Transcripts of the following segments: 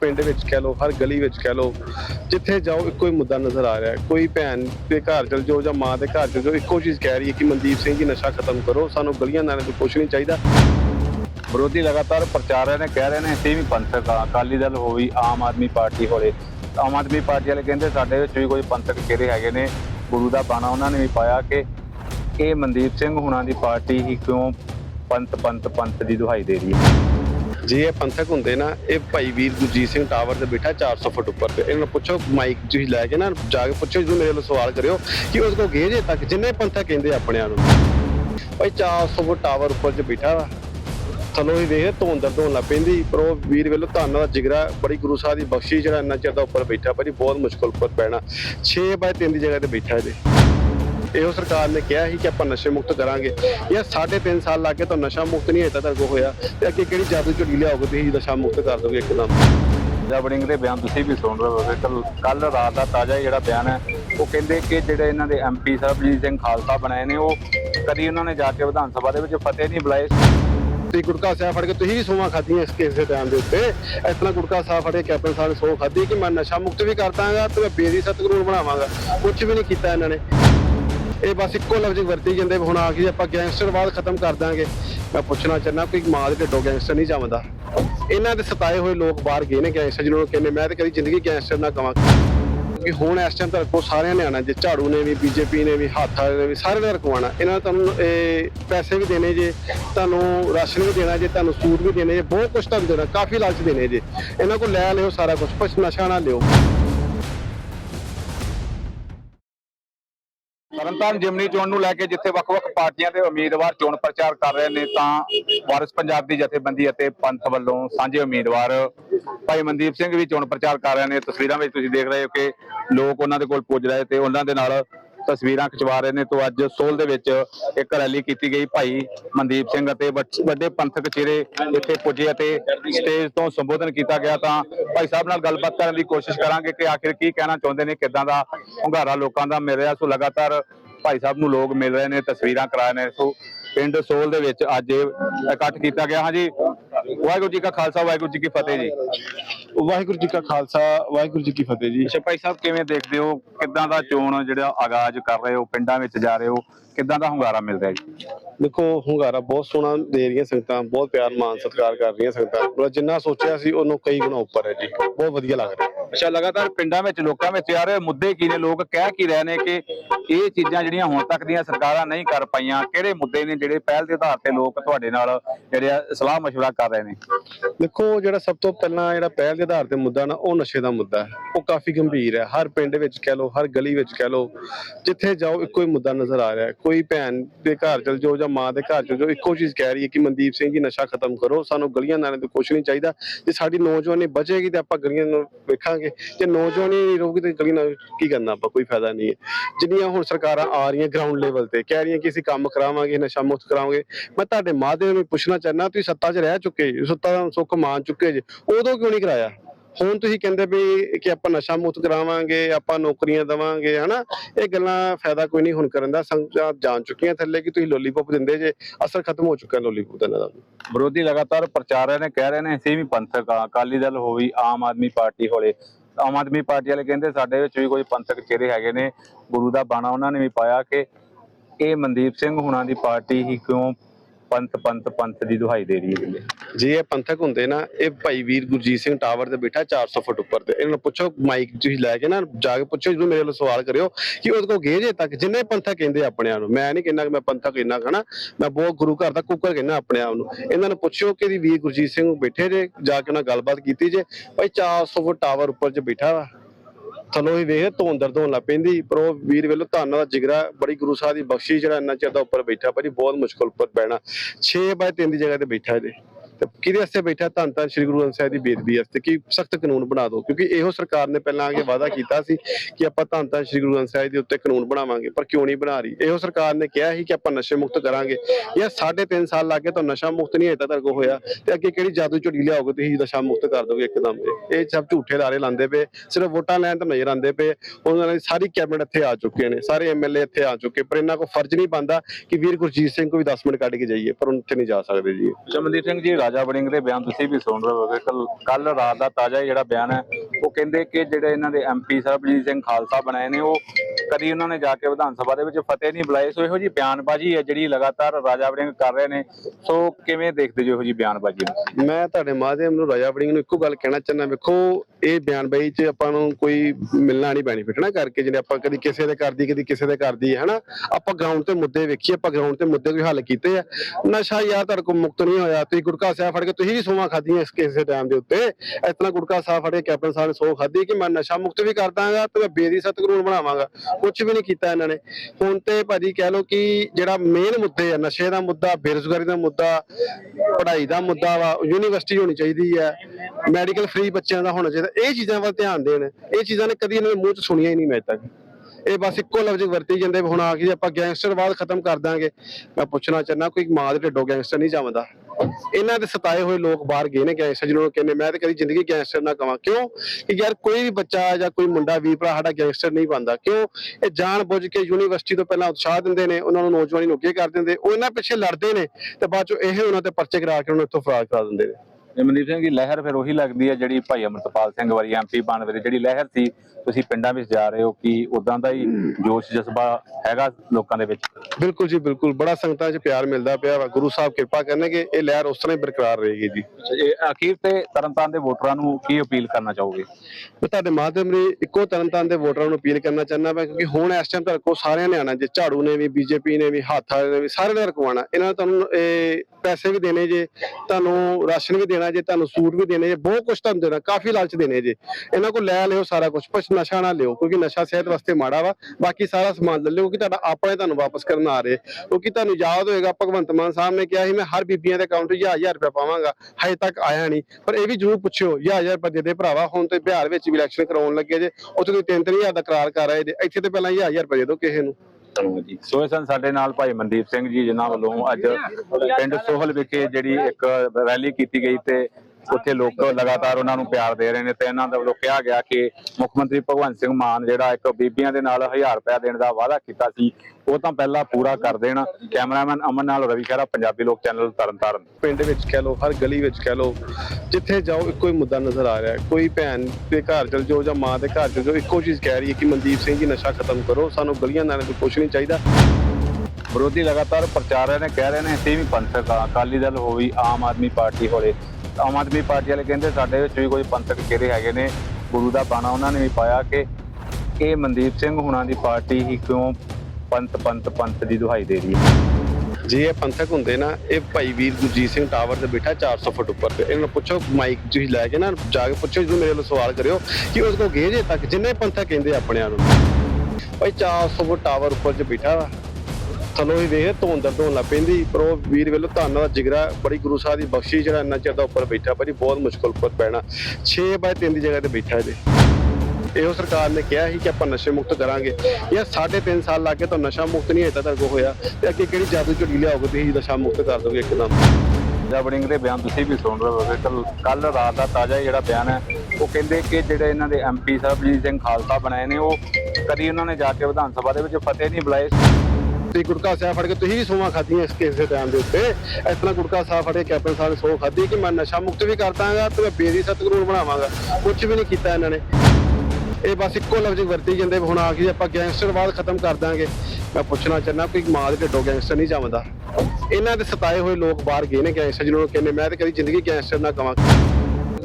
ਪਿੰਡ ਵਿੱਚ ਕਹਿ ਲਓ, ਹਰ ਗਲੀ ਵਿੱਚ ਕਹਿ ਲਓ, ਜਿੱਥੇ ਜਾਓ ਇੱਕੋ ਹੀ ਮੁੱਦਾ ਨਜ਼ਰ ਆ ਰਿਹਾ ਹੈ। ਕੋਈ ਭੈਣ ਦੇ ਘਰ ਚਲ ਜਾਓ ਜਾਂ ਮਾਂ ਦੇ ਘਰ ਚਲ ਜਾਓ, ਇੱਕੋ ਚੀਜ਼ ਕਹਿ ਰਹੀ ਹੈ ਕਿ ਮਨਦੀਪ ਸਿੰਘ ਜੀ, ਨਸ਼ਾ ਖਤਮ ਕਰੋ, ਸਾਨੂੰ ਗਲੀਆਂ ਨਾਲ ਤੋਂ ਕੁਛ ਨਹੀਂ ਚਾਹੀਦਾ। ਵਿਰੋਧੀ ਲਗਾਤਾਰ ਪ੍ਰਚਾਰ ਰਹੇ ਨੇ, ਕਹਿ ਰਹੇ ਨੇ, ਅਸੀਂ ਵੀ ਪੰਥਕ ਆ ਅਕਾਲੀ ਦਲ ਹੋਈ ਆਮ ਆਦਮੀ ਪਾਰਟੀ ਹੋਵੇ। ਆਮ ਆਦਮੀ ਪਾਰਟੀ ਵਾਲੇ ਕਹਿੰਦੇ, ਸਾਡੇ ਵਿੱਚ ਵੀ ਕੋਈ ਪੰਥਕ ਚਿਹਰੇ ਹੈਗੇ ਨੇ, ਗੁਰੂ ਦਾ ਬਾਣਾ ਉਹਨਾਂ ਨੇ ਵੀ ਪਾਇਆ ਕਿ ਇਹ ਮਨਦੀਪ ਸਿੰਘ ਹੁਣਾਂ ਦੀ ਪਾਰਟੀ ਹੀ ਕਿਉਂ ਪੰਥ ਪੰਥ ਪੰਥ ਦੀ ਦੁਹਾਈ ਦੇ ਰਹੀ ਹੈ। ਜੇ ਇਹ ਪੰਥਕ ਹੁੰਦੇ ਨਾ, ਇਹ ਭਾਈ ਵੀਰ ਗੁਰਜੀਤ ਸਿੰਘ ਟਾਵਰ ਤੇ ਬੈਠਾ 400 ਫੁੱਟ ਉੱਪਰ ਤੇ। ਇਹਨਾਂ ਨੂੰ ਪੁੱਛੋ, ਮਾਈਕ ਤੁਸੀਂ ਲੈ ਕੇ ਨਾ, ਜਾ ਕੇ ਪੁੱਛੋ, ਜਦੋਂ ਮੇਰੇ ਨਾਲ ਸਵਾਲ ਕਰਿਓ ਕਿ ਉਸ ਕੋ ਗਏ ਜੇ ਤੱਕ, ਜਿੰਨੇ ਪੰਥਕ ਕਹਿੰਦੇ ਆਪਣੇ ਆਪ ਨੂੰ। ਭਾਈ 400 ਫੁੱਟ ਟਾਵਰ ਉੱਪਰ ਚ ਬੈਠਾ ਵਾ। ਥੱਲੋਂ ਹੀ ਵੇਖ ਤੋਂ ਧੋਣ ਲੱਗ ਪੈਂਦੀ। ਪਰ ਉਹ ਵੀਰ ਵੱਲੋਂ ਧੰਨ ਦਾ ਜਿਗਰਾ, ਬੜੀ ਗੁਰੂ ਸਾਹਿਬ ਦੀ ਬਖਸ਼ਿਸ਼ ਜਿਹੜਾ ਇੰਨਾ ਚਿਰ ਦਾ ਉੱਪਰ ਬੈਠਾ। ਭਾਜੀ ਬਹੁਤ ਮੁਸ਼ਕਲ ਉੱਪਰ ਪੈਣਾ। 6 ਬਾਏ 3 ਦੀ ਜਗ੍ਹਾ ਤੇ ਬੈਠਾ ਜੇ ਇਹੋ ਸਰਕਾਰ ਨੇ ਕਿਹਾ ਸੀ ਕਿ ਆਪਾਂ ਨਸ਼ੇ ਮੁਕਤ ਕਰਾਂਗੇ। ਸਾਢੇ ਤਿੰਨ ਸਾਲ ਲੱਗੇ ਤਾਂ ਨਸ਼ਾ ਮੁਕਤ ਨਹੀਂ ਹੋਇਆ ਤੱਕ ਹੋਇਆ। ਤੇ ਅੱਗੇ ਕਿਹੜੀ ਜਾਦੂ ਝੁੱਲੀ ਲਿਆਓਗੇ ਤੁਸੀਂ ਨਸ਼ਾ ਮੁਕਤ ਕਰ ਦੋਗੇ ਇੱਕਦਮ ਜਾਂ ਵੜਿੰਗ ਦੇ ਬਿਆਨ ਤੁਸੀਂ ਵੀ ਸੁਣ ਰਹੇ ਹੋਗੇ ਕੱਲ ਰਾਤ ਦਾ ਤਾਜ਼ਾ ਜਿਹੜਾ ਬਿਆਨ ਹੈ ਉਹ ਕਹਿੰਦੇ ਕਿ ਜਿਹੜੇ ਇਹਨਾਂ ਦੇ ਐਮਪੀ ਸਰਬਜੀਤ ਸਿੰਘ ਖਾਲਸਾ ਬਣਾਏ ਨੇ ਉਹ ਕਦੀ ਉਹਨਾਂ ਨੇ ਜਾ ਕੇ ਵਿਧਾਨ ਸਭਾ ਦੇ ਵਿੱਚ ਫਤਿਹ ਨਹੀਂ ਬੁਲਾਏ। ਤੁਸੀਂ ਗੁਟਕਾ ਸਾਹਿਬ ਫੜ ਕੇ ਤੁਸੀਂ ਵੀ ਸੋਹਾਂ ਖਾਧੀਆਂ ਇਸ ਕੇਸ ਦੇ ਟਾਈਮ ਦੇ ਉੱਤੇ। ਇਸ ਤਰ੍ਹਾਂ ਗੁਟਕਾ ਸਾਹਿਬ ਫੜ ਕੇ ਕੈਪਟਨ ਸਾਹਿਬ ਨੇ ਸੌ ਖਾਧੀ ਕਿ ਮੈਂ ਨਸ਼ਾ ਮੁਕਤ ਵੀ ਕਰ ਦਾਂਗਾ ਤੇ ਮੈਂ ਬੇਦੀ ਸਤਿਗੁਰੂ ਬਣਾਵਾਂਗਾ। ਕੁਝ ਵੀ ਨਹੀਂ ਕੀਤਾ ਇਹਨਾਂ ਨੇ। ਇਹ ਬਸ ਇੱਕੋ ਲਫ਼ਜ਼ ਵਰਤੀ ਜਾਂਦੇ, ਹੁਣ ਆ ਕੇ ਆਪਾਂ ਗੈਂਗਸਟਰਵਾਦ ਖਤਮ ਕਰ ਦਾਂਗੇ, ਮੈਂ ਪੁੱਛਣਾ ਚਾਹੁੰਦਾ ਕੋਈ ਮਾਂ ਦੇ ਢਿੱਡੋਂ ਗੈਂਗਸਟਰ ਨਹੀਂ ਜੰਮਦਾ ਇਹਨਾਂ ਦੇ ਸਤਾਏ ਹੋਏ ਲੋਕ ਬਾਹਰ ਗਏ ਨੇ ਗੈਂਗਸਟਰ ਜਿਹਨਾਂ ਨੂੰ ਕਹਿੰਦੇ, ਮੈਂ ਤਾਂ ਕਦੀ ਜ਼ਿੰਦਗੀ ਗੈਂਗਸਟਰ ਨਾ ਕਵਾਂ। ਕਿ ਹੁਣ ਇਸ ਟਾਈਮ ਤੱਕ ਸਾਰਿਆਂ ਨੇ ਆਣਾ ਜੇ ਝਾੜੂ ਨੇ ਵੀ, ਬੀਜੇਪੀ ਨੇ ਵੀ, ਹੱਥ ਵਾਲੇ ਨੇ ਵੀ, ਸਾਰੇ ਨੇ ਰਕਵਾਣਾ ਇਹਨਾਂ ਨੇ ਤੁਹਾਨੂੰ, ਇਹ ਪੈਸੇ ਵੀ ਦੇਣੇ ਜੇ, ਤੁਹਾਨੂੰ ਰਾਸ਼ਨ ਵੀ ਦੇਣਾ ਜੇ, ਤੁਹਾਨੂੰ ਸੂਟ ਵੀ ਦੇਣੇ ਜੇ, ਬਹੁਤ ਕੁਝ ਤੁਹਾਨੂੰ ਦੇਣਾ, ਕਾਫੀ ਲਾਲਚ ਦੇਣੇ ਜੇ। ਇਹਨਾਂ ਕੋਲ ਲੈ ਲਿਓ ਸਾਰਾ ਕੁਝ ਪਰ ਨਸ਼ਾ ਨਾ ਲਿਓ। ਤਰਨਤਾਰਨ ਜਿਮਨੀ ਚੋਣ ਨੂੰ ਲੈ ਕੇ ਜਿੱਥੇ ਵੱਖ-ਵੱਖ ਪਾਰਟੀਆਂ ਦੇ ਉਮੀਦਵਾਰ ਚੋਣ ਪ੍ਰਚਾਰ ਕਰ ਰਹੇ ਨੇ, ਤਾਂ ਵਾਰਿਸ ਪੰਜਾਬ ਦੀ ਜਥੇਬੰਦੀ ਅਤੇ ਪੰਥ ਵੱਲੋਂ ਸਾਂਝੇ ਉਮੀਦਵਾਰ ਭਾਈ ਮਨਦੀਪ ਸਿੰਘ ਵੀ ਚੋਣ ਪ੍ਰਚਾਰ ਕਰ ਰਹੇ ਨੇ। ਤਸਵੀਰਾਂ ਵਿੱਚ ਤੁਸੀਂ ਦੇਖ ਰਹੇ ਹੋ ਕਿ ਲੋਕ ਉਹਨਾਂ ਦੇ ਕੋਲ ਪੁੱਜ ਰਹੇ ਤੇ ਉਹਨਾਂ ਦੇ ਨਾਲ ਤਸਵੀਰਾਂ ਖਿਚਵਾ ਰਹੇ ਨੇ। ਤੋਂ ਅੱਜ ਸੋਲ ਦੇ ਵਿੱਚ ਇੱਕ ਰੈਲੀ ਕੀਤੀ ਗਈ। ਭਾਈ ਮਨਦੀਪ ਸਿੰਘ ਅਤੇ ਵੱਡੇ ਪੰਥਕ ਚਿਹਰੇ ਇੱਥੇ ਪੁੱਜੇ ਅਤੇ ਸਟੇਜ ਤੋਂ ਸੰਬੋਧਨ ਕੀਤਾ ਗਿਆ। ਤਾਂ ਭਾਈ ਸਾਹਿਬ ਨਾਲ ਗੱਲਬਾਤ ਕਰਨ ਦੀ ਕੋਸ਼ਿਸ਼ ਕਰਾਂਗੇ ਕਿ ਆਖਿਰ ਕੀ ਕਹਿਣਾ ਚਾਹੁੰਦੇ ਨੇ, ਕਿਦਾਂ ਦਾ ਹੁੰਗਾਰਾ ਲੋਕਾਂ ਦਾ ਮਿਲ ਰਿਹਾ। ਸੋ ਲਗਾਤਾਰ ਭਾਈ ਸਾਹਿਬ ਨੂੰ ਲੋਕ ਮਿਲ ਰਹੇ ਨੇ ਤਸਵੀਰਾਂ ਕਰਾ ਰਹੇ ਨੇ। ਸੋ ਪਿੰਡ ਸੋਲ ਦੇ ਵਿੱਚ ਅੱਜ ਇਹ ਇਕੱਠ ਕੀਤਾ ਗਿਆ। ਹਾਂਜੀ ਵਾਹਿਗੁਰੂ ਜੀ ਕਾ ਖਾਲਸਾ ਵਾਹਿਗੁਰੂ ਜੀ ਕੀ ਫਤਿਹ ਜੀ। ਵਾਹਿਗੁਰੂ ਜੀ ਕਾ ਖਾਲਸਾ ਵਾਹਿਗੁਰੂ ਜੀ ਕੀ ਫਤਿਹ ਜੀ। ਅੱਛਾ ਭਾਈ ਸਾਹਿਬ ਕਿਵੇਂ ਦੇਖਦੇ ਹੋ? ਕਿੱਦਾਂ ਦਾ ਚੋਣ ਜਿਹੜਾ ਆਗਾਜ਼ ਕਰ ਰਹੇ ਹੋ? ਪਿੰਡਾਂ ਵਿੱਚ ਜਾ ਰਹੇ ਹੋ? ਕਿੱਦਾਂ ਦਾ ਹੁੰਗਾਰਾ ਮਿਲ ਰਿਹਾ ਜੀ? ਦੇਖੋ ਹੁੰਗਾਰਾ ਬਹੁਤ ਸੋਹਣਾ ਦੇ ਰਹੀਆਂ ਸੰਗਤਾਂ ਬਹੁਤ ਪਿਆਰ ਮਾਨ ਸਤਿਕਾਰ ਕਰ ਰਹੀਆਂ ਸੰਗਤਾਂ। ਜਿੰਨਾ ਸੋਚਿਆ ਸੀ ਉਹਨੂੰ ਕਈ ਗੁਣਾ ਉੱਪਰ ਹੈ ਜੀ। ਬਹੁਤ ਵਧੀਆ ਲੱਗ ਰਿਹਾ। ਅੱਛਾ ਲਗਾਤਾਰ ਪਿੰਡਾਂ ਵਿੱਚ ਲੋਕਾਂ ਵਿੱਚ ਆ ਰਹੇ ਮੁੱਦੇ ਕੀ ਨੇ ਲੋਕ ਕਹਿ ਕੀ ਰਹੇ ਨੇ ਕਿ ਇਹ ਚੀਜ਼ਾਂ ਜਿਹੜੀਆਂ ਹੁਣ ਤੱਕ ਦੀਆਂ ਸਰਕਾਰਾਂ ਨਹੀਂ ਕਰ ਪਾਈਆਂ ਕਿਹੜੇ ਮੁੱਦੇ ਨੇ ਜਿਹੜੇ ਪਹਿਲ ਦੇ ਆਧਾਰ ਤੇ ਲੋਕ ਤੁਹਾਡੇ ਨਾਲ ਜਿਹੜੇ ਆ ਸਲਾਹ مشورہ ਕਰ ਰਹੇ ਨੇ ਦੇਖੋ ਜਿਹੜਾ ਸਭ ਤੋਂ ਪਹਿਲਾਂ ਜਿਹੜਾ ਪਹਿਲ ਦੇ ਆਧਾਰ ਤੇ ਮੁੱਦਾ ਨਾ ਉਹ ਨਸ਼ੇ ਦਾ ਮੁੱਦਾ ਹੈ ਉਹ ਕਾਫੀ ਗੰਭੀਰ ਹੈ ਹਰ ਪਿੰਡ ਵਿੱਚ ਕਹਿ ਲਓ ਹਰ ਗਲੀ ਵਿੱਚ ਕਹਿ ਲਓ ਜਿੱਥੇ ਜਾਓ ਇੱਕੋ ਹੀ ਮੁੱਦਾ ਨਜ਼ਰ ਆ ਰਿਹਾ ਹੈ ਕੋਈ ਭੈਣ ਦੇ ਘਰ ਚਲ ਜਾਓ ਜਾਂ ਮਾਂ ਦੇ ਘਰ ਚਲ ਜਾਓ ਇੱਕੋ ਚੀਜ਼ ਕਹਿ ਰਹੀ ਹੈ ਕਿ ਮਨਦੀਪ ਸਿੰਘ ਜੀ ਨਸ਼ਾ ਖਤਮ ਕਰੋ ਸਾਨੂੰ ਗਲੀਆਂ ਨਾਲੇ ਤੋਂ ਕੁਝ ਨਹੀਂ ਚਾਹੀਦਾ ਜੇ ਸਾਡੀ ਨੌਜਵਾਨੀ ਬਚੇਗੀ ਤੇ ਆਪਾਂ ਗਲੀਆਂ ਨੂੰ ਵੇਖਾਂਗੇ ਜੇ ਨੌਜਵਾਨੀ ਨਹੀਂ ਰਹੂਗੀ ਤੇ ਗਲੀ ਨਾਲ ਕੀ ਕਰਨਾ ਆਪਾਂ? ਕੋਈ ਫਾਇਦਾ ਨਹੀਂ ਹੈ। ਜਿੰਨੀਆਂ ਹੁਣ ਸਰਕਾਰਾਂ ਆ ਰਹੀਆਂ ਗਰਾਊਂਡ ਲੈਵਲ ਤੇ, ਕਹਿ ਰਹੀਆਂ ਕਿ ਅਸੀਂ ਕੰਮ ਕਰਾਵਾਂਗੇ ਨਸ਼ਾ ਮੁਕਤ ਕਰਾਵਾਂਗੇ। ਮੈਂ ਤੁਹਾਡੇ ਮਾਧਿਅਮ ਨੂੰ ਪੁੱਛਣਾ ਚਾਹੁੰਦਾ, ਤੁਸੀਂ ਸੱਤਾ 'ਚ ਰਹਿ ਚੁੱਕੇ ਸੱਤਾ ਦਾ ਸੁੱਖ ਮਾਣ ਚੁੱਕੇ ਜੇ, ਉਦੋਂ ਕਿਉਂ ਨਹੀਂ ਕਰਾਇਆ? ਹੁਣ ਤੁਸੀਂ ਕਹਿੰਦੇ ਵੀ ਕਿ ਆਪਾਂ ਨਸ਼ਾ ਮੁਕਤ ਕਰਾਵਾਂਗੇ, ਆਪਾਂ ਨੌਕਰੀਆਂ ਦੇਵਾਂਗੇ, ਹਨਾ? ਇਹ ਗੱਲਾਂ ਫਾਇਦਾ ਕੋਈ ਨਹੀਂ ਹੁਣ ਕਰਨ ਦਾ। ਸੰਗਤਾਂ ਜਾਣ ਚੁੱਕੀਆਂ ਥੱਲੇ ਕਿ ਤੁਸੀਂ ਲੋਲੀਪੌਪ ਦਿੰਦੇ ਜੇ, ਅਸਰ ਖਤਮ ਹੋ ਚੁੱਕਾ ਲੋਲੀਪੌਪ ਦਾ ਇਹਨਾਂ ਵਿਰੋਧੀ ਲਗਾਤਾਰ ਪ੍ਰਚਾਰ ਰਹੇ ਨੇ, ਕਹਿ ਰਹੇ ਨੇ, ਅਸੀਂ ਵੀ ਪੰਥਕ ਆ, ਅਕਾਲੀ ਦਲ ਹੋਈ ਆਮ ਆਦਮੀ ਪਾਰਟੀ ਹੋਲੇ ਆਮ ਆਦਮੀ ਪਾਰਟੀ ਵਾਲੇ ਕਹਿੰਦੇ ਸਾਡੇ ਵਿੱਚ ਵੀ ਕੋਈ ਪੰਥਕ ਚਿਹਰੇ ਹੈਗੇ ਨੇ, ਗੁਰੂ ਦਾ ਬਾਣਾ ਉਹਨਾਂ ਨੇ ਵੀ ਪਾਇਆ ਕਿ ਇਹ ਮਨਦੀਪ ਸਿੰਘ ਹੁਣਾਂ ਦੀ ਪਾਰਟੀ ਹੀ ਕਿਉਂ ਪੰਥ ਪੰਥ ਪੰਥ ਦੀ ਦੁਹਾਈ ਦੇ ਰਹੀ ਹੈ ਕਹਿੰਦੇ ਜੇ ਇਹ ਪੰਥਕ ਹੁੰਦੇ ਨਾ, ਇਹ ਭਾਈ ਵੀਰ ਗੁਰਜੀਤ ਸਿੰਘ ਟਾਵਰ ਤੇ ਬੈਠਾ 400 ਫੁੱਟ ਉੱਪਰ ਤੇ। ਇਹਨਾਂ ਨੂੰ ਪੁੱਛੋ ਮਾਈਕ ਤੁਸੀਂ ਲੈ ਕੇ ਨਾ, ਜਾ ਕੇ ਪੁੱਛੋ ਜਦੋਂ ਮੇਰੇ ਨਾਲ ਸਵਾਲ ਕਰਿਓ ਕਿ ਉਹਦੇ ਕੋਲ ਗਏ ਜੇ ਤੱਕ ਜਿੰਨੇ ਪੰਥਕ ਕਹਿੰਦੇ ਆਪਣੇ ਆਪ ਨੂੰ। ਮੈਂ ਨਹੀਂ ਕਹਿੰਦਾ ਕਿ ਮੈਂ ਪੰਥਕ ਇੰਨਾ ਕਹਣਾ ਮੈਂ ਬਹੁਤ ਗੁਰੂ ਘਰ ਦਾ ਕੁੱਕਰ ਕਹਿੰਦਾ ਆਪਣੇ ਆਪ ਨੂੰ। ਇਹਨਾਂ ਨੂੰ ਪੁੱਛਿਓ ਕਿ ਇਹਦੀ ਵੀਰ ਗੁਰਜੀਤ ਸਿੰਘ ਬੈਠੇ ਜੇ, ਜਾ ਕੇ ਉਹਨਾਂ ਗੱਲਬਾਤ ਕੀਤੀ ਜੇ, ਭਾਈ 400 ਫੁੱਟ ਟਾਵਰ ਉੱਪਰ ਚ ਬੈਠਾ ਵਾ। ਥੱਲੋਂ ਹੀ ਵੇਖ ਧੋਣ ਅੰਦਰ ਤੋਂ ਲੱਗ ਪੈਂਦੀ। ਪਰ ਉਹ ਵੀਰ ਵੱਲੋਂ ਧੰਨ ਦਾ ਜਿਗਰਾ, ਬੜੀ ਗੁਰੂ ਸਾਹਿਬ ਦੀ ਬਖਸ਼ਿਸ਼ ਜਿਹੜਾ ਇੰਨਾ ਚਿਰ ਦਾ ਉੱਪਰ ਬੈਠਾ। ਭਾਜੀ, ਬਹੁਤ ਮੁਸ਼ਕਲ ਉੱਪਰ ਪੈਣਾ 6 ਬਾਏ 3 ਦੀ ਜਗ੍ਹਾ ਤੇ ਬੈਠਾ ਜੇ ਤੇ ਕਿਹਦੇ ਵਾਸਤੇ ਬੈਠਾ ਧੰਨ ਧੰਨ ਸ੍ਰੀ ਗੁਰੂ ਗ੍ਰੰਥ ਸਾਹਿਬ ਦੀ ਬੇਦਬੀ ਵਾਸਤੇ ਕਿ ਸਖਤ ਕਾਨੂੰਨ ਬਣਾ ਦਿਓ, ਕਿਉਂਕਿ ਇਹੋ ਸਰਕਾਰ ਨੇ ਪਹਿਲਾਂ ਆ ਕੇ ਵਾਅਦਾ ਕੀਤਾ ਸੀ ਕਿ ਆਪਾਂ ਧੰਨ ਧੰਨ ਸ੍ਰੀ ਗੁਰੂ ਗ੍ਰੰਥ ਸਾਹਿਬ ਦੇ ਉੱਤੇ ਕਾਨੂੰਨ ਬਣਾਵਾਂਗੇ, ਪਰ ਕਿਉਂ ਨਹੀਂ ਬਣਾ ਰਹੀ? ਇਹੋ ਸਰਕਾਰ ਨੇ ਕਿਹਾ ਸੀ ਕਿ ਆਪਾਂ ਨਸ਼ੇ ਮੁਕਤ ਕਰਾਂਗੇ। ਯਾਰ ਸਾਢੇ ਤਿੰਨ ਸਾਲ ਲੱਗੇ ਤਾਂ ਨਸ਼ਾ ਮੁਕਤ ਨਹੀਂ ਹੋਇਆ ਤੱਕ ਹੋਇਆ। ਤੇ ਅੱਗੇ ਕਿਹੜੀ ਜਾਦੂ ਝੁੱਡੀ ਲਿਆਓਗੇ ਤੁਸੀਂ ਨਸ਼ਾ ਮੁਕਤ ਕਰ ਦੋਗੇ ਇੱਕਦਮ? ਤੇ ਇਹ ਸਭ ਝੂਠੇ ਲਾਰੇ ਲਾਉਂਦੇ ਪਏ। ਸਿਰਫ ਵੋਟਾਂ ਲੈਣ ਤਾਂ ਨਜ਼ਰ ਆਉਂਦੇ ਪਏ। ਉਹਨਾਂ ਦੀ ਸਾਰੀ ਕੈਬਨਿਟ ਇੱਥੇ ਆ ਚੁੱਕੇ ਨੇ। ਸਾਰੇ ਐਮਐਲਏ ਇੱਥੇ ਆ ਚੁੱਕੇ। ਪਰ ਇਹਨਾਂ ਕੋ ਫਰਜ਼ ਨਹੀਂ ਬਣਦਾ ਕਿ ਵੀਰ ਗੁਰਜੀਤ ਸਿੰਘ ਕੋ ਵੀ 10 ਮਿੰਟ ਕੱਢ ਕੇ ਜਾਈਏ, ਪਰ ਉੱਥੇ ਨਹੀਂ ਜਾ ਸਕਦੇ ਜੀ। ਚਮਨਦੀਪ ਸਿੰਘ ਜੀ ਤਾਜ਼ਾ ਵੜਿੰਗ ਦੇ ਬਿਆਨ ਤੁਸੀਂ ਵੀ ਸੁਣ ਰਹੇ ਹੋਗੇ ਕੱਲ ਰਾਤ ਦਾ ਤਾਜ਼ਾ ਜਿਹੜਾ ਬਿਆਨ ਹੈ, ਉਹ ਕਹਿੰਦੇ ਕਿ ਜਿਹੜੇ ਇਹਨਾਂ ਦੇ ਐਮਪੀ ਸਰਬਜੀਤ ਸਿੰਘ ਖਾਲਸਾ ਬਣਾਏ ਨੇ, ਉਹ ਕਦੀ ਉਹਨਾਂ ਨੇ ਜਾ ਕੇ ਵਿਧਾਨ ਸਭਾ ਦੇ ਵਿੱਚ ਫਤਿਹ ਨਹੀਂ ਬੁਲਾਏ, ਸੋ ਇਹੋ ਜੀ ਬਿਆਨਬਾਜ਼ੀ ਹੈ ਜਿਹੜੀ ਲਗਾਤਾਰ ਰਾਜਾ ਵੜਿੰਗ ਕਰ ਰਹੇ ਨੇ। ਸੋ ਕਿਵੇਂ ਦੇਖਦੇ ਜੋ ਇਹੋ ਜੀ ਬਿਆਨਬਾਜ਼ੀ ਨੂੰ ਮੈਂ ਤੁਹਾਡੇ ਮਾਧਿਅਮ ਨੂੰ ਰਾਜਾ ਵੜਿੰਗ ਨੂੰ ਇੱਕੋ ਗੱਲ ਕਹਿਣਾ ਚਾਹੁੰਦਾ, ਵੇਖੋ, ਇਹ ਬਿਆਨਬਾਜ਼ੀ 'ਚ ਆਪਾਂ ਨੂੰ ਕੋਈ ਮਿਲਣਾ ਨਹੀਂ ਬੈਨੀਫਿਟ ਨਾ ਕਰਕੇ ਜਿਹੜੇ ਆਪਾਂ ਕਦੀ ਕਿਸੇ ਦੇ ਕਰਦੀ ਕਦੀ ਕਿਸੇ ਦੇ ਕਰਦੀ ਹੈ ਹਨਾ, ਆਪਾਂ ਗਰਾਊਂਡ ਤੇ ਮੁੱਦੇ ਵੇਖੀਏ, ਆਪਾਂ ਗਰਾਊਂਡ ਤੇ ਮੁੱਦੇ ਕੋਈ ਹੱਲ ਕੀਤੇ ਆ। ਨਸ਼ਾ ਯਾਰ ਤੁਹਾਡੇ ਕੋਲ ਮੁਕਤ ਨਹੀਂ ਹੋਇਆ, ਤੁਸੀਂ ਗੁਟਕਾ ਸਾਹਿਬ ਫੜ ਕੇ ਤੁਸੀਂ ਵੀ ਸੋਹਾਂ ਖਾਧੀਆਂ ਇਸ ਕਿਸੇ ਟਾਈਮ ਦੇ ਉੱਤੇ। ਇਤਨਾ ਗੁਟਕਾ ਸਾਹਿਬ ਫੜ ਕੇ ਕੈਪਟਨ ਸਾਹਿਬ ਨੇ ਸੌ ਖਾਧੀ ਕਿ ਮੈਂ ਨਸ਼ਾ ਮੁਕਤ ਵੀ ਕਰ ਦਾਂਗਾ ਤੇ ਮੈਂ ਬੇਦੀ ਸਤ ਕਾਨੂੰਨ ਬਣਾਵਾਂਗਾ। ਕੁਝ ਵੀ ਨਹੀਂ ਕੀਤਾ ਇਹਨਾਂ ਨੇ। ਹੁਣ ਤੇ ਭਾਜੀ ਕਹਿ ਲਓ ਕਿ ਜਿਹੜਾ ਮੇਨ ਮੁੱਦੇ ਆ, ਨਸ਼ੇ ਦਾ ਮੁੱਦਾ, ਬੇਰੁਜ਼ਗਾਰੀ ਦਾ ਮੁੱਦਾ, ਪੜ੍ਹਾਈ ਦਾ ਮੁੱਦਾ ਵਾ ਯੂਨੀਵਰਸਿਟੀ ਹੋਣੀ ਚਾਹੀਦੀ ਹੈ ਮੈਡੀਕਲ ਫ੍ਰੀ ਬੱਚਿਆਂ ਦਾ ਹੋਣਾ ਚਾਹੀਦਾ। ਇਹ ਚੀਜ਼ਾਂ ਵੱਲ ਧਿਆਨ ਦੇਣ। ਇਹ ਚੀਜ਼ਾਂ ਨੇ ਕਦੀ ਇਹਨਾਂ ਦੇ ਮੂੰਹ 'ਚ ਸੁਣੀਆਂ ਹੀ ਨਹੀਂ ਮੈਂ ਤੱਕ ਇਹ ਬਸ ਇੱਕੋ ਲਫ਼ਜ਼ ਵਰਤੀ ਜਾਂਦੇ ਹੁਣ ਆ ਕੇ ਆਪਾਂ ਗੈਂਗਸਟਰਵਾਦ ਖਤਮ ਕਰ ਦਾਂਗੇ। ਮੈਂ ਪੁੱਛਣਾ ਚਾਹੁੰਦਾ, ਕੋਈ ਮਾਂ ਦੇ ਢਿੱਡੋਂ ਗੈਂਗਸਟਰ ਨਹੀਂ ਜੰਮਦਾ। ਇਹਨਾਂ ਦੇ ਸਤਾਏ ਹੋਏ ਲੋਕ ਬਾਹਰ ਗਏ ਨੇ ਗੈਂਗਸਟਰ ਜਿਹਨਾਂ ਨੂੰ ਕਹਿੰਦੇ, ਮੈਂ ਤੇ ਕਦੀ ਜ਼ਿੰਦਗੀ ਗੈਂਗਸਟਰ ਨਾ ਕਵਾਂ। ਕਿਉਂ? ਕਿ ਯਾਰ ਕੋਈ ਵੀ ਬੱਚਾ ਜਾਂ ਕੋਈ ਮੁੰਡਾ, ਵੀਰ ਭਰਾ ਸਾਡਾ ਗੈਂਗਸਟਰ ਨਹੀਂ ਬਣਦਾ। ਕਿਉਂ? ਇਹ ਜਾਣ ਬੁੱਝ ਕੇ ਯੂਨੀਵਰਸਿਟੀ ਤੋਂ ਪਹਿਲਾਂ ਉਤਸ਼ਾਹ ਦਿੰਦੇ ਨੇ, ਉਹਨਾਂ ਨੂੰ ਨੌਜਵਾਨੀ ਨੂੰ ਅੱਗੇ ਕਰ ਦਿੰਦੇ, ਉਹ ਇਹਨਾਂ ਪਿੱਛੇ ਲੜਦੇ ਨੇ ਤੇ ਬਾਅਦ ਚੋਂ ਇਹ ਉਹਨਾਂ ਤੇ ਪਰਚੇ ਕਰਾ ਕੇ ਉਹਨਾਂ ਨੂੰ ਇੱਥੋਂ ਫਰਾਰ ਕਰਾ ਦਿੰਦੇ ਨੇ। ਮਨਦੀਪ ਸਿੰਘ ਦੀ ਲਹਿਰ ਫਿਰ ਉਹੀ ਲੱਗਦੀ ਹੈ ਜਿਹੜੀ ਭਾਈ ਅਮਰਤਪਾਲ ਸਿੰਘ ਵਾਰੀ ਐਮਪੀ ਬਣ ਵੇਲੇ। ਜਿਹੜੀ ਲਹਿਰ ਸੀ ਤੁਸੀਂ ਪਿੰਡਾਂ ਵਿੱਚ ਜਾ ਰਹੇ ਹੋ ਕਿ ਉਦਾਂ ਦਾ ਹੀ ਜੋਸ਼ ਜਜ਼ਬਾ ਹੈਗਾ ਲੋਕਾਂ ਦੇ ਵਿੱਚ? ਬਿਲਕੁਲ ਜੀ ਬਿਲਕੁਲ। ਬੜਾ ਸੰਗਤਾਂ 'ਚ ਪਿਆਰ ਮਿਲਦਾ ਪਿਆ ਵਾ। ਗੁਰੂ ਸਾਹਿਬ ਕਿਰਪਾ ਕਰਨਗੇ ਇਹ ਲਹਿਰ ਉਸ ਤਰ੍ਹਾਂ ਹੀ ਬਰਕਰਾਰ ਰਹੇਗੀ ਜੀ। ਇਹ ਅਖੀਰ ਤੇ ਤਰਨਤਾਰਨ ਦੇ ਵੋਟਰਾਂ ਨੂੰ ਕੀ ਅਪੀਲ ਕਰਨਾ ਚਾਹੋਗੇ? ਮੈਂ ਤੁਹਾਡੇ ਮਾਧਿਅਮ ਰਾਹੀਂ ਇੱਕੋ ਤਰਨਤਾਰਨ ਦੇ ਵੋਟਰਾਂ ਨੂੰ ਅਪੀਲ ਕਰਨਾ ਚਾਹੁੰਦਾ ਮੈਂ ਕਿਉਂਕਿ ਹੁਣ ਇਸ ਟਾਈਮ ਤੁਹਾਡੇ ਕੋਲ ਸਾਰਿਆਂ ਨੇ ਆਣਾ ਜੇ ਝਾੜੂ ਨੇ ਵੀ ਬੀਜੇਪੀ ਨੇ ਵੀ ਹੱਥ ਵਾਲੇ ਨੇ ਵੀ ਸਾਰਿਆਂ ਨੇ ਰਕਵਾਣਾ ਇਹਨਾਂ ਨੇ ਤੁਹਾਨੂੰ ਇਹ ਪੈਸੇ ਵੀ ਦੇਣੇ ਜੇ ਤੁਹਾਨੂੰ ਰਾਸ਼ਨ ਵੀ ਦੇਣਾ ਜੇ, ਤੁਹਾਨੂੰ ਸੂਟ ਵੀ ਦੇਣੇ ਜੇ, ਬਹੁਤ ਕੁਝ ਤੁਹਾਨੂੰ ਦੇਣਾ, ਕਾਫੀ ਲਾਲਚ ਦੇਣੇ ਜੇ। ਇਹਨਾਂ ਕੋਲ ਲੈ ਲਿਓ ਸਾਰਾ ਕੁਝ ਪਰ ਨਸ਼ਾ ਨਾ ਲਿਓ, ਕਿਉਂਕਿ ਨਸ਼ਾ ਸਿਹਤ ਵਾਸਤੇ ਮਾੜਾ ਵਾ। ਬਾਕੀ ਸਾਰਾ ਸਮਾਨ ਲੈ ਲਿਓ, ਕਿਉਂਕਿ ਤੁਹਾਡਾ ਆਪਣੇ ਤੁਹਾਨੂੰ ਵਾਪਸ ਕਰਨ ਆ ਰਹੇ। ਕਿਉਂਕਿ ਤੁਹਾਨੂੰ ਯਾਦ ਹੋਏਗਾ, ਭਗਵੰਤ ਮਾਨ ਸਾਹਿਬ ਨੇ ਕਿਹਾ ਸੀ, ਮੈਂ ਹਰ ਬੀਬੀਆਂ ਦੇ ਅਕਾਊਂਟ 'ਚ 1000 ਰੁਪਏ ਪਾਵਾਂਗਾ। ਹਜੇ ਤੱਕ ਆਇਆ ਨਹੀਂ। ਪਰ ਇਹ ਵੀ ਜ਼ਰੂਰ ਪੁੱਛਿਓ 1000 ਰੁਪਏ ਦੇ ਦੇ ਭਰਾਵਾ, ਹੁਣ ਤੇ ਬਿਹਾਰ ਵਿੱਚ ਵੀ ਇਲੈਕਸ਼ਨ ਕਰਾਉਣ ਲੱਗੇ ਜੇ, ਉੱਥੇ ਤੁਸੀਂ 3-3000 ਦਾ ਕਰਾਰ ਕਰ ਰਹੇ ਜੇ। ਇੱਥੇ ਤੇ ਪਹਿਲਾਂ 1000 ਰੁਪਏ ਦੇ ਦਿਓ ਕਿਸੇ ਨੂੰ। ਸੋ ਇਹ ਸਨ ਸਾਡੇ ਨਾਲ ਭਾਈ ਮਨਦੀਪ ਸਿੰਘ ਜੀ ਜਿਨ੍ਹਾਂ ਵੱਲੋਂ ਅੱਜ ਪਿੰਡ ਸੋਹਲ ਵਿਖੇ ਜਿਹੜੀ ਇੱਕ ਰੈਲੀ ਕੀਤੀ ਗਈ ਤੇ ਉੱਥੇ ਲੋਕ ਲਗਾਤਾਰ ਉਹਨਾਂ ਨੂੰ ਪਿਆਰ ਦੇ ਰਹੇ ਨੇ ਤੇ ਇਹਨਾਂ ਦੇ ਵੱਲੋਂ ਕਿਹਾ ਗਿਆ ਕਿ ਮੁੱਖ ਮੰਤਰੀ ਭਗਵੰਤ ਸਿੰਘ ਮਾਨ ਜਿਹੜਾ ਇੱਕ ਬੀਬੀਆਂ ਦੇ ਨਾਲ 1000 ਰੁਪਏ ਦੇਣ ਦਾ ਵਾਅਦਾ ਕੀਤਾ ਸੀ ਉਹ ਤਾਂ ਪਹਿਲਾਂ ਪੂਰਾ ਕਰ ਦੇਣ। ਕੈਮਰਾਮੈਨ ਅਮਨ ਨਾਲ ਰਵੀ ਖਹਿਰਾ ਪੰਜਾਬੀ ਲੋਕ ਚੈਨਲ ਤਰਨਤਾਰਨ। ਪਿੰਡ ਵਿੱਚ ਕਹਿ ਲਓ ਹਰ ਗਲੀ ਵਿੱਚ ਕਹਿ ਲਓ ਜਿੱਥੇ ਜਾਓ ਇੱਕੋ ਹੀ ਮੁੱਦਾ ਨਜ਼ਰ ਆ ਰਿਹਾ ਕੋਈ ਭੈਣ ਦੇ ਘਰ ਚਲ ਜਾਓ ਜਾਂ ਮਾਂ ਦੇ ਘਰ ਚਲ ਜਾਓ ਇੱਕੋ ਚੀਜ਼ ਕਹਿ ਰਹੀ ਹੈ ਕਿ ਮਨਦੀਪ ਸਿੰਘ ਜੀ ਨਸ਼ਾ ਖਤਮ ਕਰੋ ਸਾਨੂੰ ਗਲੀਆਂ ਨਾਲੇ ਤੋਂ ਕੁਛ ਨਹੀਂ ਚਾਹੀਦਾ। ਵਿਰੋਧੀ ਲਗਾਤਾਰ ਪ੍ਰਚਾਰ ਰਹੇ ਨੇ ਕਹਿ ਰਹੇ ਨੇ ਅਸੀਂ ਵੀ ਪੰਥਕ ਅਕਾਲੀ ਦਲ ਹੋਈ ਆਮ ਆਦਮੀ ਪਾਰਟੀ ਹੋਲੇ ਆਮ ਆਦਮੀ ਪਾਰਟੀ ਵਾਲੇ ਕਹਿੰਦੇ ਸਾਡੇ ਵਿੱਚ ਵੀ ਕੋਈ ਪੰਥਕ ਕਿਹੜੇ ਹੈਗੇ ਨੇ, ਗੁਰੂ ਦਾ ਬਾਣਾ ਉਹਨਾਂ ਨੇ ਵੀ ਪਾਇਆ ਕਿ ਇਹ ਮਨਦੀਪ ਸਿੰਘ ਹੁਣਾਂ ਦੀ ਪਾਰਟੀ ਹੀ ਕਿਉਂ ਪੰਥ ਪੰਥ ਪੰਥ ਦੀ ਦੁਹਾਈ ਦੇ ਰਹੀ ਹੈ? ਜੇ ਇਹ ਪੰਥਕ ਹੁੰਦੇ ਨਾ, ਇਹ ਭਾਈ ਵੀਰ ਗੁਰਜੀਤ ਸਿੰਘ ਟਾਵਰ ਤੇ ਬੈਠਾ 400 ਫੁੱਟ ਉੱਪਰ ਤੇ ਇਹਨਾਂ ਨੂੰ ਪੁੱਛੋ ਮਾਈਕ ਤੁਸੀਂ ਲੈ ਕੇ ਨਾ, ਜਾ ਕੇ ਪੁੱਛੋ ਜਦੋਂ ਮੇਰੇ ਕੋਲ ਸਵਾਲ ਕਰਿਓ ਕਿ ਉਸ ਕੋ ਗਏ ਜੇ ਤੱਕ, ਜਿੰਨੇ ਪੰਥਕ ਕਹਿੰਦੇ ਆਪਣਿਆਂ ਨੂੰ। ਭਾਈ 400 ਫੁੱਟ ਟਾਵਰ ਉੱਪਰ 'ਚ ਬੈਠਾ ਵਾ। ਥੱਲੋਂ ਹੀ ਵੇਖ ਧੋਣ ਦਰਦ ਹੋਣ ਲੱਗ ਪੈਂਦੀ। ਪਰ ਉਹ ਵੀਰ ਵੱਲੋਂ ਧੰਨ ਦਾ ਜਿਗਰਾ, ਬੜੀ ਗੁਰੂ ਸਾਹਿਬ ਦੀ ਬਖਸ਼ੀ ਜਿਹੜਾ ਇੰਨਾ ਚਿਰ ਦਾ ਉੱਪਰ ਬੈਠਾ। ਭਾਜੀ, ਬਹੁਤ ਮੁਸ਼ਕਲ ਉੱਪਰ ਪੈਣਾ। 6 ਬਾਏ 3 ਦੀ ਜਗ੍ਹਾ ਤੇ ਬੈਠਾ ਜੇ ਇਹੋ ਸਰਕਾਰ ਨੇ ਕਿਹਾ ਸੀ ਕਿ ਆਪਾਂ ਨਸ਼ੇ ਮੁਕਤ ਕਰਾਂਗੇ। ਯਾਰ ਸਾਢੇ ਸਾਲ ਲੱਗ ਗਏ ਤਾਂ ਨਸ਼ਾ ਮੁਕਤ ਨਹੀਂ ਹੋਇਆ ਤੱਕ ਹੋਇਆ। ਤੇ ਅੱਗੇ ਕਿਹੜੀ ਜਾਦੂ ਝੁੱਡੀ ਲਿਆਓਗੇ ਤੁਸੀਂ ਨਸ਼ਾ ਮੁਕਤ ਕਰ ਦੋਗੇ ਇੱਕਦਮ ਰਾਜਾ ਦੇ ਬਿਆਨ ਤੁਸੀਂ ਵੀ ਸੁਣ ਰਹੇ ਹੋਗੇ ਕੱਲ ਰਾਤ ਦਾ ਤਾਜ਼ਾ ਜਿਹੜਾ ਬਿਆਨ ਹੈ, ਉਹ ਕਹਿੰਦੇ ਕਿ ਜਿਹੜੇ ਇਹਨਾਂ ਦੇ ਐਮਪੀ ਸਰਬਜੀਤ ਸਿੰਘ ਖਾਲਸਾ ਬਣਾਏ ਨੇ, ਉਹ ਕਦੀ ਉਹਨਾਂ ਨੇ ਜਾ ਕੇ ਵਿਧਾਨ ਸਭਾ ਦੇ ਵਿੱਚ ਫਤਿਹ ਨਹੀਂ ਬੁਲਾਏ। ਤੁਸੀਂ ਗੁਟਕਾ ਸਾਹਿਬ ਫੜ ਕੇ ਤੁਸੀਂ ਵੀ ਸੋਹਾਂ ਖਾਧੀਆਂ ਇਸ ਕੇਸ ਦੇ ਟਾਈਮ ਦੇ ਉੱਤੇ। ਇਸ ਤਰ੍ਹਾਂ ਗੁਟਕਾ ਸਾਹਿਬ ਫੜ ਕੈਪਟਨ ਸਾਹਿਬ ਨੇ ਸੌ ਖਾਧੀ ਕਿ ਮੈਂ ਨਸ਼ਾ ਮੁਕਤ ਵੀ ਕਰ ਦਾਂਗਾ ਤੇ ਮੈਂ ਬੇਦੀ ਸਤ ਬਣਾਵਾਂਗਾ। ਕੁਝ ਵੀ ਨਹੀਂ ਕੀਤਾ ਇਹਨਾਂ ਨੇ। ਇਹ ਬਸ ਇੱਕੋ ਲਫ਼ਜ਼ ਵਰਤੀ ਜਾਂਦੇ ਹੁਣ ਆ ਕੇ ਆਪਾਂ ਗੈਂਗਸਟਰਵਾਦ ਖਤਮ ਕਰ ਦਾਂਗੇ। ਮੈਂ ਪੁੱਛਣਾ ਚਾਹੁੰਦਾ ਕੋਈ ਮਾਂ ਦੇ ਢਿੱਡੋਂ ਗੈਂਗਸਟਰ ਨਹੀਂ ਜੰਮਦਾ। ਇਹਨਾਂ ਦੇ ਸਤਾਏ ਹੋਏ ਲੋਕ ਬਾਹਰ ਗਏ ਨੇ ਗੈਂਗਸਟਰ ਜਿਹਨੂੰ ਉਹ ਕਹਿੰਦੇ ਮੈਂ ਤੇ ਕਦੀ ਜ਼ਿੰਦਗੀ ਗੈਂਗਸਟਰ ਨਾ ਕਵਾਂ।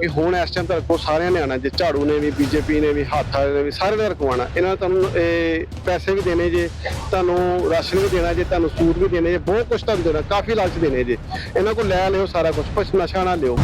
ਕਿ ਹੁਣ ਇਸ ਟਾਈਮ ਤੁਹਾਡੇ ਕੋਲ ਸਾਰਿਆਂ ਨੇ ਆਣਾ ਜੇ ਝਾੜੂ ਨੇ ਵੀ, ਬੀਜੇਪੀ ਨੇ ਵੀ, ਹੱਥ ਵਾਲੇ ਨੇ ਵੀ, ਸਾਰਿਆਂ ਨੇ ਰਕਵਾਣਾ ਇਹਨਾਂ ਨੇ ਤੁਹਾਨੂੰ, ਇਹ, ਪੈਸੇ ਵੀ ਦੇਣੇ ਜੇ, ਤੁਹਾਨੂੰ ਰਾਸ਼ਨ ਵੀ ਦੇਣਾ ਜੇ, ਤੁਹਾਨੂੰ ਸੂਟ ਵੀ ਦੇਣੇ ਜੇ, ਬਹੁਤ ਕੁਝ ਤੁਹਾਨੂੰ ਦੇਣਾ, ਕਾਫੀ ਲਾਲਚ ਦੇਣੇ ਜੇ। ਇਹਨਾਂ ਕੋਲ ਲੈ ਲਿਓ ਸਾਰਾ ਕੁਝ ਪਰ ਨਸ਼ਾ ਨਾ ਲਿਓ।